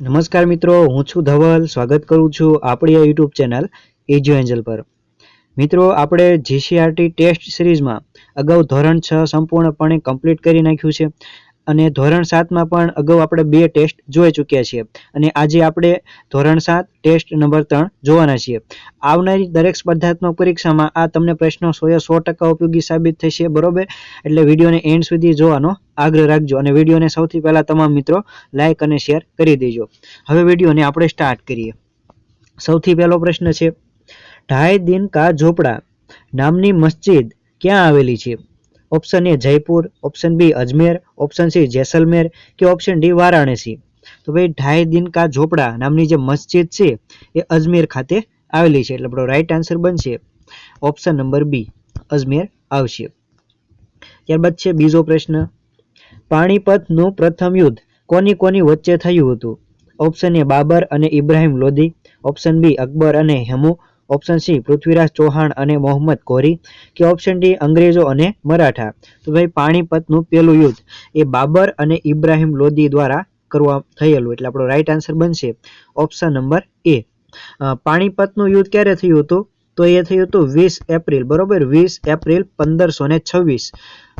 નમસ્કાર મિત્રો, હું છું ધવલ. સ્વાગત કરું છું આપણી આ યુટ્યુબ ચેનલ એજ્યુ એન્જલ પર. મિત્રો, આપણે જીસીઆરટી ટેસ્ટ સિરીઝમાં અગાઉ ધોરણ છ સંપૂર્ણપણે કમ્પ્લીટ કરી નાખ્યું છે. અને ધોરણ સાતમાં પણ અગાઉ આપણે બે ટેસ્ટ જોઈ ચૂક્યા છીએ. અને આજે આપણે ધોરણ સાત ટેસ્ટ નંબર ત્રણ જોવાના છીએ. આવનારી દરેક સ્પર્ધાત્મક પરીક્ષામાં આ તમને પ્રશ્નો સોએ સો ટકા ઉપયોગી સાબિત થશે, બરોબર? એટલે વિડીયોને એન્ડ સુધી જોવાનો આગ્રહ રાખજો અને વિડીયોને સૌથી પહેલાં તમામ મિત્રો લાઇક અને શેર કરી દેજો. હવે વિડીયોને આપણે સ્ટાર્ટ કરીએ. સૌથી પહેલો પ્રશ્ન છે, ઢાઈ દિન કા ઝોપડા નામની મસ્જિદ ક્યાં આવેલી છે? Option A Jaipur option B Ajmer option C Jaisalmer કે ઓપ્શન ડી વારાણસી તો ભાઈ, ઢાઈ દિન કા ઝોપડા નામની જે મસ્જિદ છે, એ અજમેર ખાતે આવેલી છે. એટલે આપણો રાઈટ આન્સર બનશે ઓપ્શન નંબર બી અજમેર આવશે. ત્યારબાદ છે બીજો પ્રશ્ન. પાણીપતનું પ્રથમ યુદ્ધ કોની કોની વચ્ચે થયું હતું? ઓપ્શન એ બાબર અને ઇબ્રાહિમ લોધી ઓપ્શન બી અકબર અને હેમુ. ઓપ્શન સી પૃથ્વીરાજ ચૌહાણ અને મોહમ્મદ ઘોરી કે ઓપ્શન ડી અંગ્રેજો અને મરાઠા. તો ભાઈ, પાણીપતનું પહેલું યુદ્ધ એ બાબર અને ઇબ્રાહિમ લોધી દ્વારા કરવા થયેલું. એટલે આપણો રાઈટ આન્સર બનશે ઓપ્શન નંબર એ પાણીપતનું યુદ્ધ ક્યારે થયું હતું? તો એ થયું હતું વીસ એપ્રિલ, બરોબર? વીસ એપ્રિલ પંદરસો ને છવ્વીસ.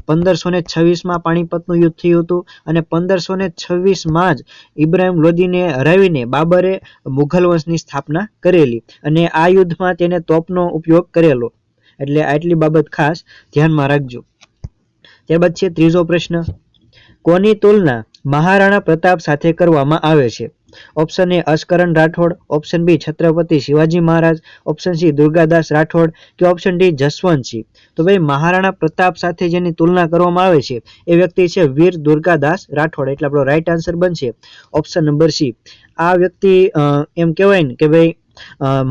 પંદરસો ને છવ્વીસમાં પાણીપતનું યુદ્ધ થયું હતું અને પંદરસો ને છવ્વીસમાં જ ઇબ્રાહિમ લોદીને હરાવીને બાબરે મુઘલ વંશની સ્થાપના કરેલી અને આ યુદ્ધમાં તેને તોપનો ઉપયોગ કરેલો. એટલે આટલી બાબત ખાસ ધ્યાનમાં રાખજો. ત્યારબાદ છે ત્રીજો પ્રશ્ન. કોની તુલના મહારાણા પ્રતાપ સાથે કરવામાં આવે છે? Option A Askaran Rathod option B Chhatrapati Shivaji Maharaj option C Durgadas Rathod કે ઓપ્શન ડી જસવંતસિંહ તો ભાઈ, મહારાણા પ્રતાપ સાથે જેની તુલના કરવામાં આવે છે, એ વ્યક્તિ છે વીર દુર્ગાદાસ રાઠોડ. એટલે આપણો રાઈટ આન્સર બનશે. ઓપ્શન નંબર સી આ વ્યક્તિ એમ કહેવાય ને કે ભાઈ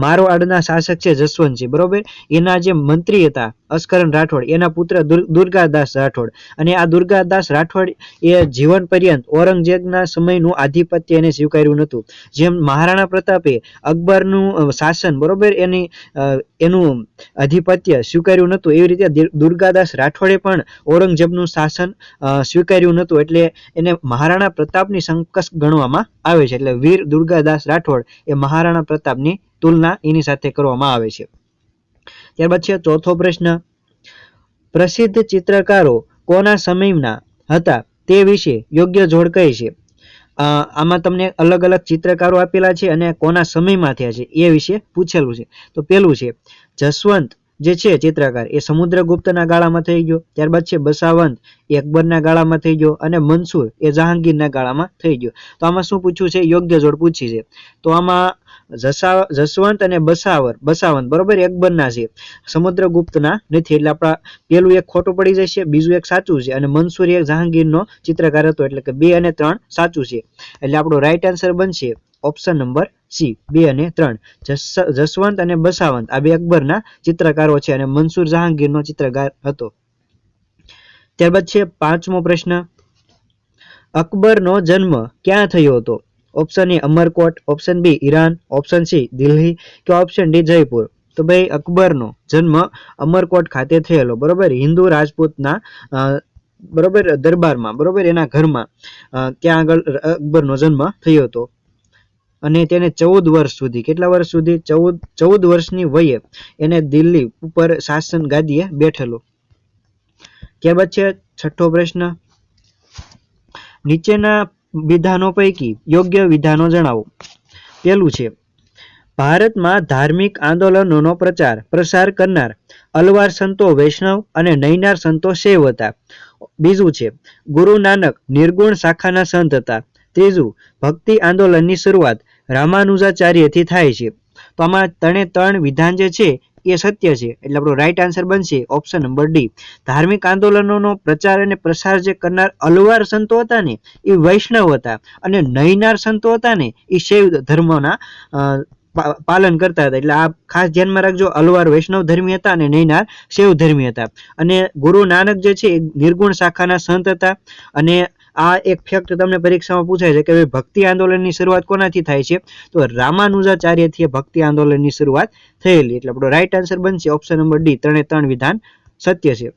મારવાડના શાસક છે જસવંતસિંહ બરોબર? એના જે મંત્રી હતા અસ્કરણ રાઠોડ, એના પુત્ર દુર- દુર્ગાદાસ રાઠોડ. અને આ દુર્ગાદાસ રાઠોડ એ જીવન પર્યંત ઔરંગઝેબના સમયનું આધિપત્ય એને સ્વીકાર્યું નહોતું. જેમ મહારાણા પ્રતાપે અકબરનું શાસન, બરોબર, એની એનું આધિપત્ય સ્વીકાર્યું નહોતું. એવી રીતે દુર્ગાદાસ રાઠોડે પણ ઔરંગઝેબનું શાસન સ્વીકાર્યું નહોતું. એટલે એને મહારાણા પ્રતાપની સંકસ ગણવામાં આવે છે. એટલે વીર દુર્ગાદાસ રાઠોડ એ મહારાણા પ્રતાપની તુલના એની સાથે કરવામાં આવે છે. ત્યારબાદ છે ચોથો પ્રશ્ન. પ્રસિદ્ધ ચિત્રકારો કોના સમયના હતા તે વિશે યોગ્ય જોડ કઈ છે. આમાં તમને અલગ અલગ ચિત્રકારો આપેલા છે અને કોના સમયમાં થયા છે એ વિશે પૂછેલું છે. તો પેલું છે, જસવંત જે છે ચિત્રકાર, એ સમુદ્રગુપ્તના ગાળામાં થઈ ગયો. ત્યારબાદ છે બસાવંત, એ અકબરના ગાળામાં થઈ ગયો અને મનસુર એ જહાંગીરના ગાળામાં થઈ ગયો. તો આમાં શું પૂછ્યું છે? યોગ્ય જોડ પૂછી છે. તો આમાં જસા, જસવંત અને બસાવર, બસાવંત બરોબર અકબરના છે. સમુદ્રગુપ્તના નથી, એટલે આપણા પેલું એક ખોટું પડી જશે, બીજું એક સાચું છે અને મનસુર એક જહાંગીરનો ચિત્રકાર હતો, એટલે કે બે અને ત્રણ સાચું છે. એટલે આપણો રાઈટ આન્સર બનશે ઓપ્શન નંબર સી બે અને ત્રણ. જસવંત અને બસાવંત, આ બે અકબરના ચિત્રકારો છે અને મનસુર જહાંગીરનો ચિત્રકાર હતો. ત્યારબાદ છે પાંચમો પ્રશ્ન. અકબરનો જન્મ ક્યાં થયો હતો? Option A Amarkot, option B Iran, option C Delhi કે ઓપ્શન ડી જયપુર. તો ભાઈ, અકબરનો જન્મ અમરકોટ ખાતે થયેલો, બરોબર? હિન્દુ રાજપૂતના બરોબર, દરબારમાં, બરોબર? એના ઘરમાં ત્યાં આગળ અકબરનો જન્મ થયો હતો. અને તેને ચૌદ વર્ષ સુધી. કેટલા વર્ષ સુધી? ચૌદ ચૌદ વર્ષની વયે એને દિલ્હી ઉપર શાસન ગાદીએ બેઠેલો. ત્યારબાદ છે છઠ્ઠો પ્રશ્ન. નીચેના વિધાનો પૈકી યોગ્ય વિધાનો જણાવો. પેલું છે, ભારતમાં ધાર્મિક આંદોલનોનો પ્રચાર, પ્રસાર કરનાર અલવાર સંતો વૈષ્ણવ અને નૈનાર સંતો શૈવ હતા. બીજું છે, ગુરુ નાનક નિર્ગુણ શાખાના સંત હતા. ત્રીજું, ભક્તિ આંદોલનની શરૂઆત રામાનુજાચાર્યથી થાય છે. તો આમાં ત્રણે ત્રણ વિધાન જે છે, એ સત્ય છે. એટલે આપણો રાઈટ આન્સર બનશે ઓપ્શન નંબર ડી ધાર્મિક આંદોલનોનો પ્રચાર અને પ્રસાર જે કરનાર અલવાર સંતો હતા ને, એ વૈષ્ણવ હતા. અને નૈનાર સંતો હતા ને, એ શૈવ ધર્મના પાલન કરતા હતા. એટલે આ ખાસ ધ્યાનમાં રાખજો, અલવાર વૈષ્ણવ ધર્મી હતા અને નૈનાર શૈવ ધર્મી હતા. અને ગુરુ નાનક જે છે, એ નિર્ગુણ શાખાના સંત હતા. અને આ એક ફેક્ટ તમને પરીક્ષામાં પૂછાય છે કે ભાઈ ભક્તિ આંદોલનની શરૂઆત કોનાથી થાય છે? તો રામાનુજાચાર્યથી ભક્તિ આંદોલનની શરૂઆત થયેલી. એટલે આપણો રાઈટ આન્સર બનશે ઓપ્શન નંબર ડી ત્રણે ત્રણ વિધાન સત્ય છે.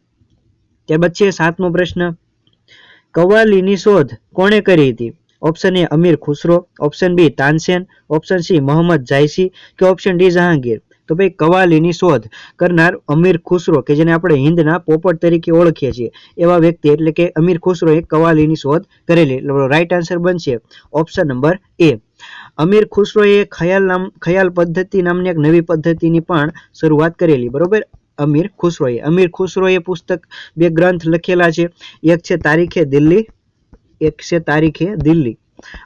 ત્યારબાદ છે સાતમો પ્રશ્ન. કવાલીની શોધ કોણે કરી હતી? Option A Amir Khusro. Option B Tansen. Option C Mohammad Jayasi કે ઓપ્શન ડી જહાંગીર. તો ભાઈ કવાલીની શોધ કરનાર અમીર ખુસરો, કે જેને આપણે હિન્દના પોપટ તરીકે ઓળખીએ છીએ, એવા વ્યક્તિ એટલે કે અમીર ખુસરોએ કવાલીની શોધ કરેલી. રાઈટ આન્સર બનશે ઓપ્શન નંબર એ અમીર ખુસરોએ ખયાલ નામ, ખયાલ પદ્ધતિ નામની એક નવી પદ્ધતિની પણ શરૂઆત કરેલી, બરોબર? અમીર ખુસરોએ. અમીર ખુસરોએ પુસ્તક બે ગ્રંથ લખેલા છે. એક છે તારીખે દિલ્હી, એક છે તારીખે દિલ્હી.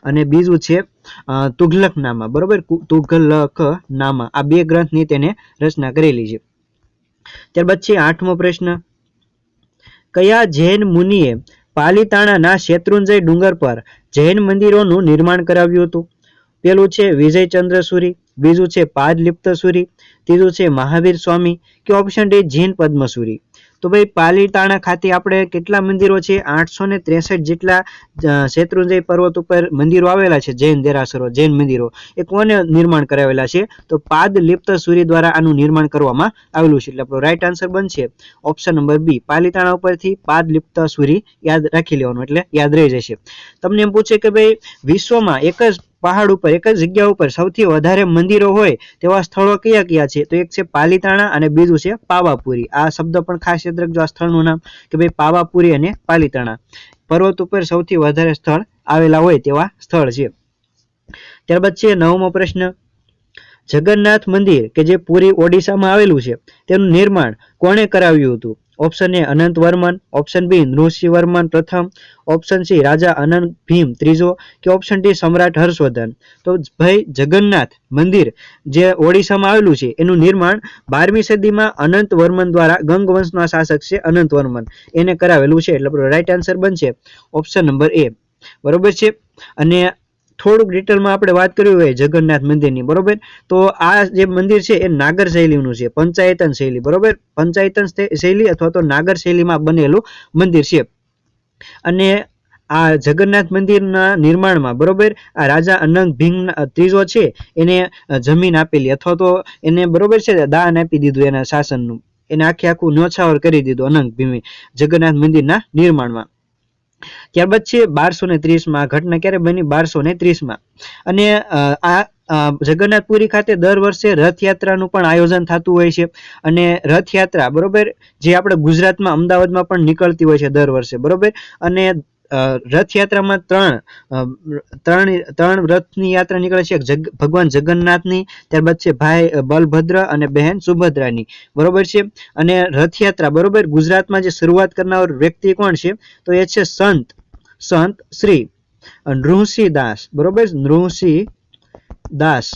અને બીજું છે અ, તુઘલકનામા બરોબર? કુ- તુઘલકનામા. આ બે ગ્રંથની તેને રચના કરેલી છે. ત્યારબાદ છે આઠમો પ્રશ્ન. કયા જૈન મુનિએ પાલીતાણાના શેત્રુંજય ડુંગર પર જૈન મંદિરોનું નિર્માણ કરાવ્યું હતું? પેલું છે વિજયચંદ્ર સુરી બીજું છે પાદલિપ્ત સુરી ત્રીજું છે મહાવીર સ્વામી કે ઓપ્શન ડી જૈન પદ્મસુરી? તો ભાઈ પાલીતાણા ખાતે આપણે કેટલા મંદિરો છે? આઠસો ને ત્રેસઠ જેટલા શેત્રુંજય પર્વત ઉપર મંદિરો આવેલા છે, જૈન દેરાસરો, જૈન મંદિરો. એ કોને નિર્માણ કરાવેલા છે? તો પાદ લિપ્ત સૂર્ય દ્વારા આનું નિર્માણ કરવામાં આવેલું છે. એટલે આપણો રાઈટ આન્સર બનશે. ઓપ્શન નંબર બી પાલીતાણા ઉપરથી પાદ લિપ્ત સૂર્ય યાદ રાખી લેવાનું, એટલે યાદ રહી જશે. તમને એમ પૂછે કે ભાઈ વિશ્વમાં એક જ પહાડ ઉપર, એક જ જગ્યા ઉપર સૌથી વધારે મંદિરો હોય તેવા સ્થળો કયા કયા છે? તો એક છે પાલીતાણા અને બીજું છે પાવાપુરી. આ શબ્દ પણ ખાસ યાદ રાખજો આ સ્થળનું નામ, કે ભાઈ પાવાપુરી અને પાલીતાણા. પર્વત ઉપર સૌથી વધારે સ્થળ આવેલા હોય તેવા સ્થળ છે. ત્યારબાદ છે નવમો પ્રશ્ન. જગન્નાથ મંદિર, કે જે પુરી ઓડિશામાં આવેલું છે, તેનું નિર્માણ કોણે કરાવ્યું હતું? Option A Anant Varman option B Narasimha Varman પ્રથમ. ઓપ્શન સી રાજા અનંત ભીમ ત્રીજો. કે ઓપ્શન ડી સમ્રાટ હર્ષવર્ધન. તો ભાઈ, જગન્નાથ મંદિર જે ઓડિશામાં આવેલું છે, એનું નિર્માણ બારમી સદીમાં અનંત વર્મન દ્વારા ગંગ વંશના શાસક છે, અનંત વર્મન. એને કરાવેલું છે, એટલે રાઈટ આન્સર બનશે. ઓપ્શન નંબર એ બરોબર છે? અને થોડુંક ડિટેલમાં આપણે વાત કરવી હોય જગન્નાથ મંદિરની, બરોબર? તો આ જે મંદિર છે એ નાગર શૈલીનું છે, પંચાયતન શૈલી, બરોબર? પંચાયતન શૈલી અથવા તો નાગર શૈલીમાં બનેલું મંદિર છે. અને આ જગન્નાથ મંદિરના નિર્માણમાં, બરોબર? આ રાજા અનંત ભીમ ત્રીજો છે, એને જમીન આપેલી અથવા તો એને, બરોબર છે, દાન આપી દીધું એના શાસનનું. એને આખે આખું ન્યોછાવર કરી દીધું અનંત ભીમે જગન્નાથ મંદિરના નિર્માણમાં. ત્યારબાદ છે બારસો ને ત્રીસમાં, ઘટના ક્યારે બની? બારસો ને ત્રીસમાં. અને આ જગન્નાથપુરી ખાતે દર વર્ષે રથયાત્રાનું પણ આયોજન થતું હોય છે. અને રથયાત્રા, બરોબર? જે આપણે ગુજરાતમાં, અમદાવાદમાં પણ નીકળતી હોય છે દર વર્ષે, બરોબર? અને રથયાત્રામાં ત્રણ ત્રણ ત્રણ રથની યાત્રા નીકળે છે. ભગવાન જગન્નાથની, ત્યારબાદ છે ભાઈ બલભદ્ર અને બહેન સુભદ્રાની. બરોબર છે? અને રથયાત્રા, બરોબર? ગુજરાતમાં જે શરૂઆત કરનાર વ્યક્તિ કોણ છે? તો એ છે સંત સંત શ્રી નૃસિંહ દાસ. બરોબર? નૃસિંહ દાસ,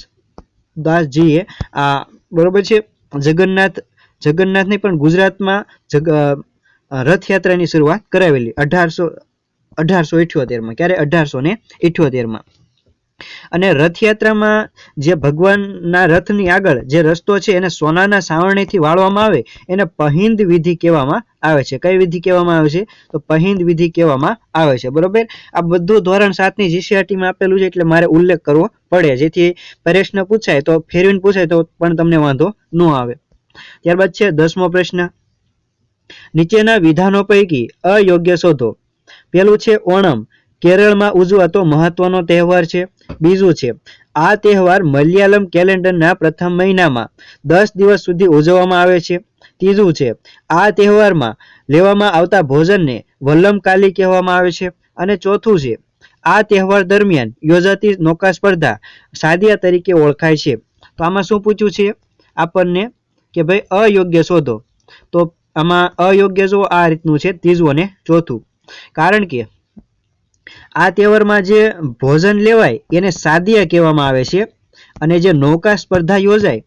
દાસજીએ આ, બરોબર છે? જગન્નાથ, જગન્નાથની પણ ગુજરાતમાં જગ રથયાત્રાની શરૂઆત કરાવેલી. અઢારસો અઢારસો ઇઠ્યોતેરમાં ક્યારે? અઢારસો ને ઇઠ્યોતેરમાં અને રથયાત્રામાં જે ભગવાનના રથની આગળ જે રસ્તો છે, એને સોનાના સાવરણીથી વાળવામાં આવે, એને પહિંદ વિધિ કહેવામાં આવે છે. કઈ વિધિ કહેવામાં આવે છે? તો પહિંદ વિધિ કહેવામાં આવે છે. બરોબર? આ બધું ધોરણ સાતની જીસીઆરટીમાં આપેલું છે, એટલે મારે ઉલ્લેખ કરવો પડે. જેથી પ્રશ્ન પૂછાય તો, ફેરવીને પૂછાય તો પણ તમને વાંધો ન આવે. ત્યારબાદ છે, દસમો પ્રશ્ન. નીચેના વિધાનો પૈકી અયોગ્ય શોધો. પેલું છે ઓણમ. કેરળમાં ઉજવાતો મહત્વનો તહેવાર છે. બીજું છે, આ તહેવાર મલયાલમ કેલેન્ડરના પ્રથમ મહિનામાં દસ દિવસ સુધી ઉજવવામાં આવે છે. ત્રીજું છે, આ તહેવારમાં લેવામાં આવતા ભોજનને વલ્લમકાલી કહેવામાં આવે છે. અને ચોથું છે, આ તહેવાર દરમિયાન યોજાતી નૌકા સ્પર્ધા સાદિયા તરીકે ઓળખાય છે. તો આમાં શું પૂછ્યું છે? આપણને કે ભાઈ અયોગ્ય શોધો. તો આમાં અયોગ્ય જો આ રીતનું છે, ત્રીજું અને ચોથું. કારણ કે આ તહેવારમાં જે ભોજન લેવાય એને સાદિયા કહેવામાં આવે છે અને જે નૌકા સ્પર્ધા યોજાય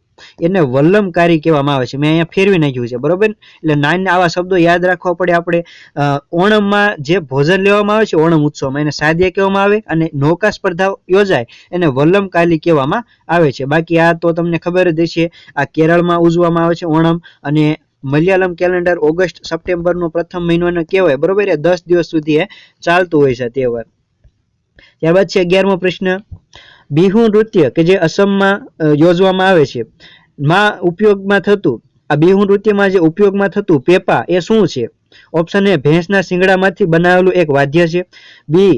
એને વલ્લમકારી કહેવામાં આવે છે. મેં અહીંયા ફેરવી નાખ્યું છે, બરોબર? એટલે નાના આવા શબ્દો યાદ રાખવા પડે આપણે. ઓણમમાં જે ભોજન લેવામાં આવે છે, ઓણમ ઉત્સવમાં એને સાદિયા કહેવામાં આવે અને નૌકા સ્પર્ધા યોજાય એને વલ્લમકાલી કહેવામાં આવે છે. બાકી આ તો તમને ખબર જ છે આ કેરળમાં ઉજવવામાં આવે છે ઓણમ અને મલયાલમ કેલેન્ડર ઓગસ્ટ સપ્ટેમ્બરનો પ્રથમ મહિનો કહેવાય. બરોબર એ દસ દિવસ સુધી એ ચાલતું હોય છે તહેવાર. ત્યારબાદ છે અગિયારમો પ્રશ્ન. બિહુ નૃત્ય કે જે અસમમાં યોજવામાં આવે છે, માં ઉપયોગમાં થતું, આ બિહુ નૃત્યમાં જે ઉપયોગમાં થતું પેપા એ શું છે? ઓપ્શન એ ભેંસના શિંગડામાંથી બનાવેલું એક વાદ્ય છે. બી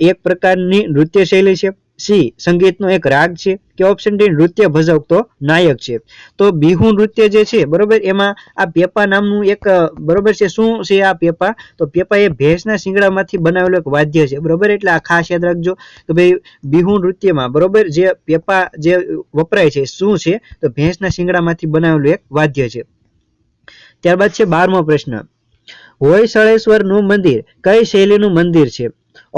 એક પ્રકારની નૃત્ય શૈલી છે. સી, સંગીતનો એક રાગ છે કે ઓપ્શન ડી, નૃત્ય ભજવતો નાયક છે. તો બિહુ નૃત્ય જે છે, બરોબર, એમાં આ પેપા નામનું એક બરોબર છે, શું છે આ પેપા? તો પેપા એ ભેંસના શિંગડામાંથી બનાવેલું એક વાદ્ય છે, બરોબર, એટલે આ ખાસ યાદ રાખજો. કે ભાઈ, બિહુ નૃત્યમાં, બરોબર, જે પેપા જે વપરાય છે, શું છે? તો ભેંસના શિંગડામાંથી બનાવેલું એક વાદ્ય છે. ત્યારબાદ છે બારમો પ્રશ્ન. હોય હોયસળેશ્વરનું મંદિર, કઈ શૈલીનું મંદિર છે?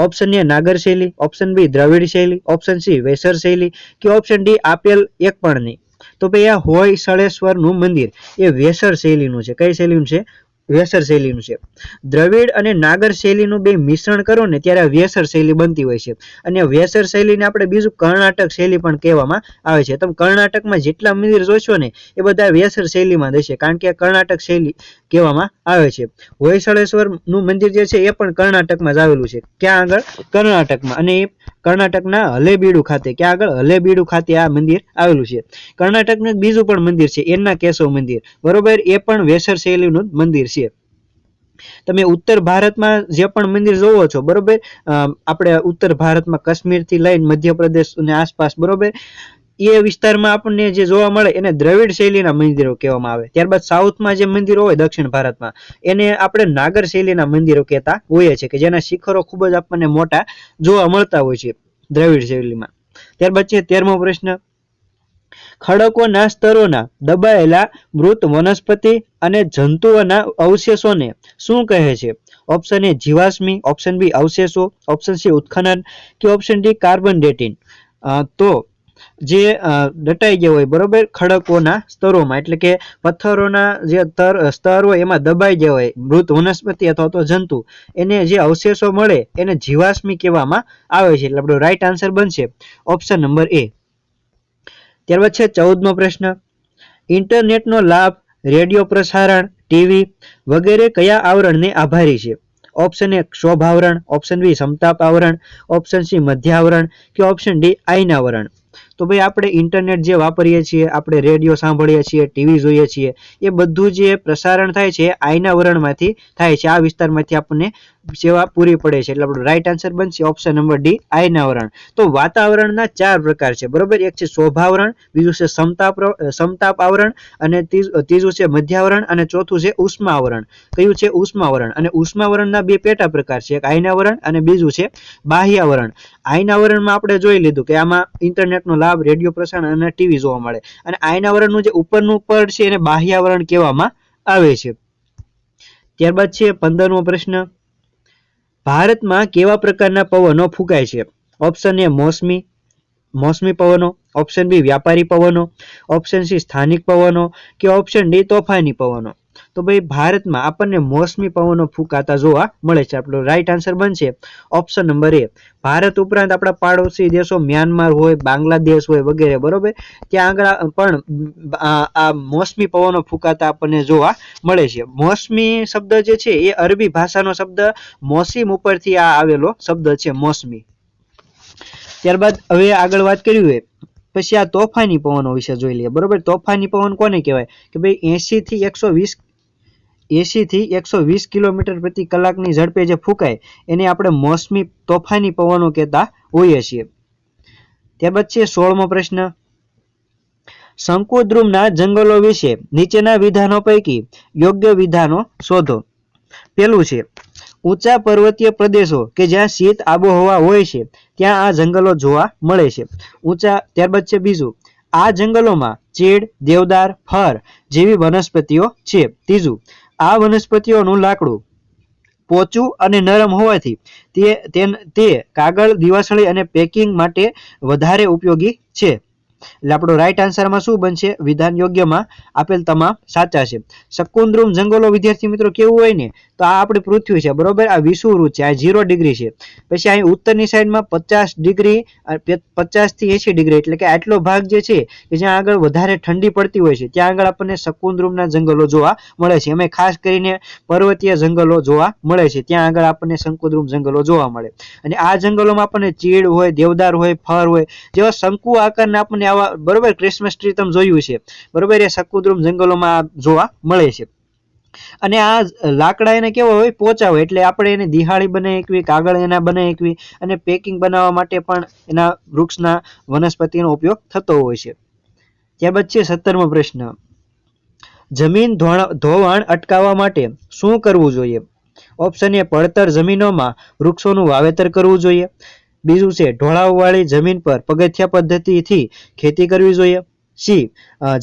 ઓપ્શન એ નાગર શૈલી. ઓપ્શન બી દ્રવિડ શૈલી. ઓપ્શન સી વેસર શૈલી. કે ઓપ્શન ડી આપેલ એક પણ નહીં તો ભાઈ આ હોય સળેશ્વરનું મંદિર. એ વેસર શૈલીનું છે. કઈ શૈલીનું છે? વેસર શૈલીનું છે. દ્રવિડ અને નાગર શૈલીનું બે મિશ્રણ કરો ને ત્યારે આ વેસર શૈલી બનતી હોય છે. અને વેસર શૈલીને આપણે બીજું કર્ણાટક શૈલી પણ કહેવામાં આવે છે. તમે કર્ણાટકમાં જેટલા મંદિર જોશો ને એ બધા વેસર શૈલીમાં દેશે. કારણ કે આ કર્ણાટક શૈલી કહેવામાં આવે છે. હોયસળેશ્વરનું મંદિર જે છે એ પણ કર્ણાટકમાં જ આવેલું છે. ક્યાં આગળ? કર્ણાટકમાં. અને એ કર્ણાટકના હલેબીડુ ખાતે. ક્યાં આગળ? હલેબીડુ ખાતે આ મંદિર આવેલું છે. કર્ણાટકનું બીજું પણ મંદિર છે. એના કેશવ મંદિર. બરોબર? એ પણ વેસર શૈલીનું જ મંદિર છે. તમે ઉત્તર ભારતમાં જે પણ મંદિર જોવો છો, બરોબર? આપણે ઉત્તર ભારતમાં કાશ્મીરથી લઈને મધ્યપ્રદેશ અને આસપાસ, બરોબર? એ વિસ્તારમાં આપણને જે જોવા મળે એને દ્રવિડ શૈલીના મંદિરો કહેવામાં આવે. ત્યારબાદ સાઉથમાં જે મંદિરો હોય, દક્ષિણ ભારતમાં, એને આપણે નાગર શૈલીના મંદિરો કહેતા હોઈએ છીએ, કે જેના શિખરો ખૂબ જ આપણને મોટા જોવા મળતા હોય છે દ્રવિડ શૈલીમાં. ત્યારબાદ છે, તેરમો પ્રશ્ન ખડકોના સ્તરોના દબાયેલા મૃત વનસ્પતિ અને જંતુઓના અવશેષોને શું કહે છે? ઓપ્શન એ જીવાશ્મી. ઓપ્શન બી અવશેષો. ઓપ્શન સી ઉત્ખનન. કે ઓપ્શન ડી કાર્બન ડેટિન તો જે દટાઈ ગયા હોય, બરોબર? ખડકોના સ્તરોમાં, એટલે કે પથ્થરોના જે તર, સ્તર હોય, એમાં દબાઈ ગયા હોય, મૃત વનસ્પતિ અથવા તો જંતુ, એને જે અવશેષો મળે, એને જીવાશ્મી કહેવામાં આવે છે. એટલે આપણો રાઈટ આન્સર બનશે. ઓપ્શન નંબર એ ત્યારબાદ છે ચૌદમો પ્રશ્ન. ઇન્ટરનેટનો લાભ, રેડિયો પ્રસારણ, ટીવી વગેરે કયા આવરણને આભારી છે? ઓપ્શન એ ક્ષોભ આવરણ ઓપ્શન બી, સમતાપ આવરણ. ઓપ્શન સી મધ્ય આવરણ કે ઓપ્શન ડી આઈન આવરણ તો ભાઈ આપણે ઇન્ટરનેટ જે વાપરીએ છીએ, આપણે રેડિયો સાંભળીએ છીએ ટીવી જોઈએ છીએ, એ બધું જે પ્રસારણ થાય છે એ આઈના વરણમાંથી થાય છે. આ વિસ્તારમાંથી આપણને સેવા પૂરી પડે છે. એટલે આપણો રાઈટ આન્સર બનશે ઓપ્શન નંબર ડી આઈના વરણ. તો વાતાવરણના ચાર પ્રકાર છે. બરોબર? એક છે શોભાવરણ, બીજું છે સમતાપ સમતાપ આવરણ અને ત્રીજું છે મધ્યાવરણ અને ચોથું છે ઉષ્માવરણ. કયું છે? ઉષ્માવરણ. અને ઉષ્માવરણના બે પેટા પ્રકાર છે. એક આયનાવરણ અને બીજું છે બાહ્યાવરણ. આયનાવરણમાં આપણે જોઈ લીધું કે આમાં ઇન્ટરનેટનો લાભ રેડિયો પ્રસારણ અને ટીવી જોવા મળે. અને આયનાવરણનું જે ઉપરનું પડ છે એને બાહ્યાવરણ કહેવામાં આવે છે. ત્યારબાદ છે પંદરમો પ્રશ્ન. ભારતમાં કેવા પ્રકારના પવનો ફૂંકાય છે? ઓપ્શન એ મોસમી મોસમી પવનો ઓપ્શન બી વ્યાપારી પવનો ઓપ્શન સી સ્થાનિક પવનો કે ઓપ્શન ડી તોફાની પવનો? તો ભાઈ ભારતમાં આપણને મોસમી પવનો ફૂંકાતા જોવા મળે છે. આપણો રાઈટ આન્સર બનશે ઓપ્શન નંબર એ ભારત ઉપરાંત આપણા પાડોશી દેશો મ્યાનમાર હોય, બાંગ્લાદેશ હોય વગેરે, બરોબર? ત્યાં આગળ પણ આ મોસમી પવનો ફૂંકાતા આપણને જોવા મળે છે. મોસમી શબ્દ જે છે એ અરબી ભાષાનો શબ્દ, મોસીમ ઉપરથી આ આવેલો શબ્દ છે મોસમી. ત્યારબાદ હવે આગળ વાત કરી હોય, પછી આ તોફાની પવનો વિશે જોઈ લઈએ. બરોબર? તોફાની પવન કોને કહેવાય? કે ભાઈ એસી થી એકસો વીસ એસી થી એકસો વીસ કિલોમીટર પ્રતિ કલાકની ઝડપે જે ફૂંકાય, એને આપણે મોસમી તોફાની પવનો કહેતા હોઈએ છીએ. ત્યારબાદ છે સોળમો પ્રશ્ન. શંકુદ્રુમના જંગલો વિશે નીચેના વિધાનો પૈકી યોગ્ય વિધાનો શોધો. પેલું છે, ઊંચા પર્વતીય પ્રદેશો કે જ્યાં શીત આબોહવા હોય છે, ત્યાં આ જંગલો જોવા મળે છે. ઊંચા, ત્યારબાદ છે બીજું, આ જંગલોમાં ચેડ, દેવદાર, ફર જેવી વનસ્પતિઓ છે. ત્રીજું આ વનસ્પતિઓનું લાકડું પોચું અને નરમ હોવાથી તે તે કાગળ, દિવાસળી અને પેકિંગ માટે વધારે ઉપયોગી છે. એટલે આપણો રાઈટ આન્સરમાં શું બનશે? વિધાન યોગ્યમાં આપેલ તમામ સાચા છે. શકુંદ્રુમ જંગલો, વિદ્યાર્થી મિત્રો, કેવું હોય ને? તો આ આપણી પૃથ્વી છે, બરોબર? આ વિષુવૃત છે, આ ઝીરો ડિગ્રી છે. પછી અહીં ઉત્તરની સાઈડમાં પચાસ ડિગ્રી પચાસથી એસી ડિગ્રી એટલે કે આટલો ભાગ જે છે, કે જ્યાં આગળ વધારે ઠંડી પડતી હોય છે, ત્યાં આગળ આપણને શકુંદ્રુમના જંગલો જોવા મળે છે. અમે ખાસ કરીને પર્વતીય જંગલો જોવા મળે છે, ત્યાં આગળ આપણને શંકુદ્રુમ જંગલો જોવા મળે. અને આ જંગલોમાં આપણને ચીડ હોય, દેવદાર હોય, ફર હોય, જેવા શંકુ આકારના આપણને આવા બરોબર ક્રિસમસ ટ્રી તમે જોયું છે બરોબર એ શકુદ્રુમ જંગલોમાં જોવા મળે છે. અને આ લાકડા એને કેવો હોય, પોચા હોય, એટલે આપણે એને દિહાળી બનાવી કાગળ એના બનાવી અને પેકિંગ બનાવવા માટે પણ એના વૃક્ષના વનસ્પતિનો ઉપયોગ થતો હોય છે. ત્યારબાદ છે સત્તરમો પ્રશ્ન. જમીન ધોવાણ અટકાવવા માટે શું કરવું જોઈએ? ઓપ્શન એ, પડતર જમીનોમાં વૃક્ષોનું વાવેતર કરવું જોઈએ. બીજું છે, ઢોળાવવાળી જમીન પર પગથિયા પદ્ધતિથી ખેતી કરવી જોઈએ. સી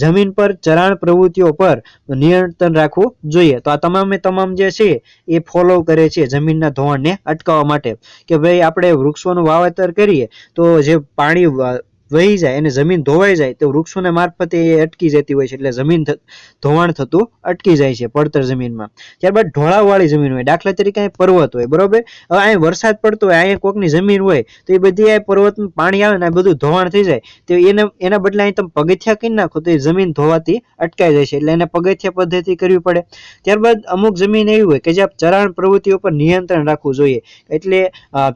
જમીન પર ચરાણ પ્રવૃત્તિઓ પર નિયંત્રણ રાખવું જોઈએ. તો આ તમામે તમામ જે છે, એ ફોલો કરે છે જમીનના ધોવાણને અટકાવવા માટે. કે ભાઈ, આપણે વૃક્ષોનું વાવેતર કરીએ તો જે પાણી વહી જાય અને જમીન ધોવાઈ જાય તો વૃક્ષોને મારફતે એ અટકી જતી હોય છે એટલે જમીન ધોવાણ થતું અટકી જાય છે પડતર જમીનમાં. ત્યારબાદ ઢોળાવવાળી જમીન હોય, દાખલા તરીકે અહીં પર્વત હોય, બરોબર? હવે અહીં વરસાદ પડતો હોય, અહીંયા કોકની જમીન હોય, તો એ બધી આ પર્વતમાં પાણી આવે ને બધું ધોવાણ થઈ જાય, તો એને, એના બદલે અહીં તમે પગથિયા કરી નાખો તો એ જમીન ધોવાતી અટકાઈ જાય છે એટલે એને પગથિયા પદ્ધતિ કરવી પડે. ત્યારબાદ અમુક જમીન એવી હોય કે જ્યાં ચરાણ પ્રવૃત્તિઓ પર નિયંત્રણ રાખવું જોઈએ, એટલે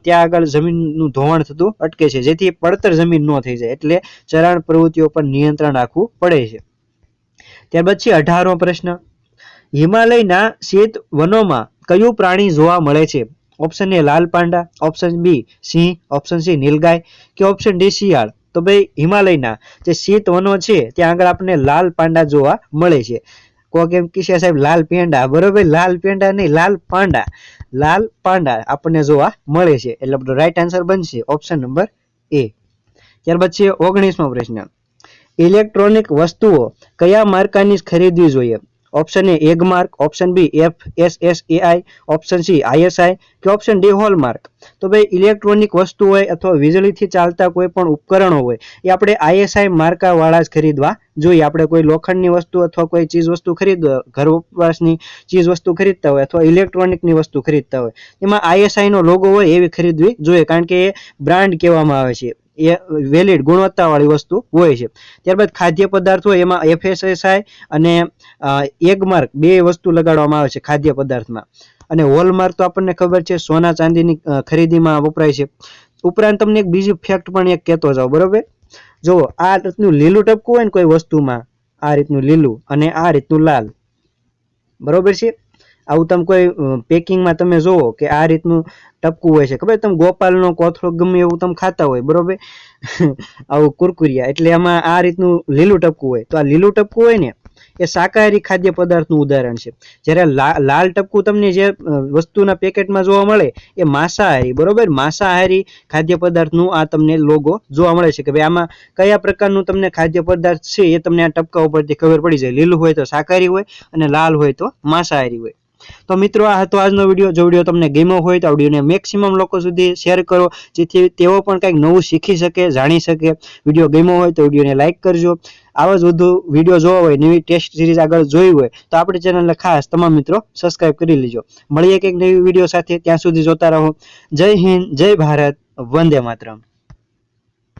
ત્યાં આગળ જમીનનું ધોવાણ થતું અટકે છે, જેથી પડતર જમીન ન થઈ જાય. એટલે ચરાણ પ્રવૃત્તિઓ પર નિયંત્રણ રાખવું પડે છે. ત્યારબાદ છે અઢારમો પ્રશ્ન. હિમાલયના શીત વનોમાં કયું પ્રાણી જોવા મળે છે? ઓપ્શન એ લાલ પાંડા ઓપ્શન બી સિંહ ઓપ્શન સી નીલગાય કે ઓપ્શન ડી શિયાળ? તો ભાઈ હિમાલયના જે શીત વનો છે, ત્યાં આગળ આપણને લાલ પાંડા જોવા મળે છે. કોક એમ કહેશે સાહેબ, લાલ પેંડા. બરોબર, લાલ પેંડા નહીં, લાલ પાંડા. લાલ પાંડા આપણને જોવા મળે છે. એટલે આપણો રાઈટ આન્સર બનશે ઓપ્શન નંબર એ ત્યારબાદ છે ઓગણીસમો પ્રશ્ન. ઇલેક્ટ્રોનિક વસ્તુઓ કયા માર્કાની ખરીદવી જોઈએ? Option A Agmark, option B F S S A I option C ISI કે ઓપ્શન ડી હોલમાર્ક તો ભાઈ ઇલેક્ટ્રોનિક વસ્તુ હોય અથવા વીજળીથી ચાલતા કોઈ પણ ઉપકરણો હોય, એ આપણે આઈએસઆઈ માર્કાવાળા જ ખરીદવા જોઈએ. આપણે કોઈ લોખંડની વસ્તુ અથવા કોઈ ચીજ વસ્તુ ખરીદ, ઘર વપરાશની ચીજ વસ્તુ ખરીદતા હોય અથવા ઇલેક્ટ્રોનિકની વસ્તુ ખરીદતા હોય, એમાં આઈએસઆઈનો લોગો હોય એવી ખરીદવી જોઈએ. કારણ કે એ બ્રાન્ડ કહેવામાં આવે છે. એ વેલિડ ગુણવત્તાવાળી વસ્તુ હોય છે. ત્યારબાદ ખાદ્ય પદાર્થ હોય, એમાં એફએસએસઆઈ અને એગમાર્ક બે વસ્તુ લગાડવામાં આવે છે ખાદ્ય પદાર્થમાં. અને હોલમાર્ક તો આપણને ખબર છે, સોના ચાંદીની ખરીદીમાં વપરાય છે. ઉપરાંત તમને એક બીજી ફેક્ટ પણ એક કહેતો જાઓ બરોબર? જુઓ, આ રીતનું લીલું ટપકું હોય ને કોઈ વસ્તુમાં, આ રીતનું લીલું અને આ રીતનું લાલ. બરોબર છે? આવું તમે કોઈ પેકિંગમાં તમે જોવો કે આ રીતનું ટપકું હોય છે. ખબર તમે ગોપાલનો કોથળો ગમે એવું તમે ખાતા હોય, બરોબર? આવું કુરકુરિયા. એટલે એમાં આ રીતનું લીલું ટપકું હોય. તો આ લીલું ટપકું હોય ને, એ શાકાહારી ખાદ્ય પદાર્થનું ઉદાહરણ છે. જ્યારે લાલ ટપકું તમને જે વસ્તુના પેકેટમાં જોવા મળે, એ માંસાહારી, બરોબર? માંસાહારી ખાદ્ય પદાર્થનું આ તમને લોગો જોવા મળે છે કે ભાઈ આમાં કયા પ્રકારનું તમને ખાદ્ય પદાર્થ છે એ તમને આ ટપકા ઉપરથી ખબર પડી જાય. લીલું હોય તો શાકાહારી હોય અને લાલ હોય તો માંસાહારી હોય. તો મિત્રો, આ હતો આજનો વીડિયો. જો વીડિયો તમને ગમ્યો હોય તો આ વિડીયોને મેક્સિમમ લોકો સુધી શેર કરો, જેથી તેઓ પણ કંઈક નવું શીખી શકે, જાણી શકે. વીડિયો ગમ્યો હોય તો વિડીયોને લાઇક કરજો. આવા જ વધુ વીડિયો જોવા હોય, નવી ટેસ્ટ સિરીઝ આગળ જોઈ હોય, તો આપણી ચેનલને ખાસ તમામ મિત્રો સબસ્ક્રાઇબ કરી લેજો. મળીએ કંઈક નવી વીડિયો સાથે, ત્યાં સુધી જોતા રહો. જય હિન્દ, જય ભારત, વંદે માતરમ.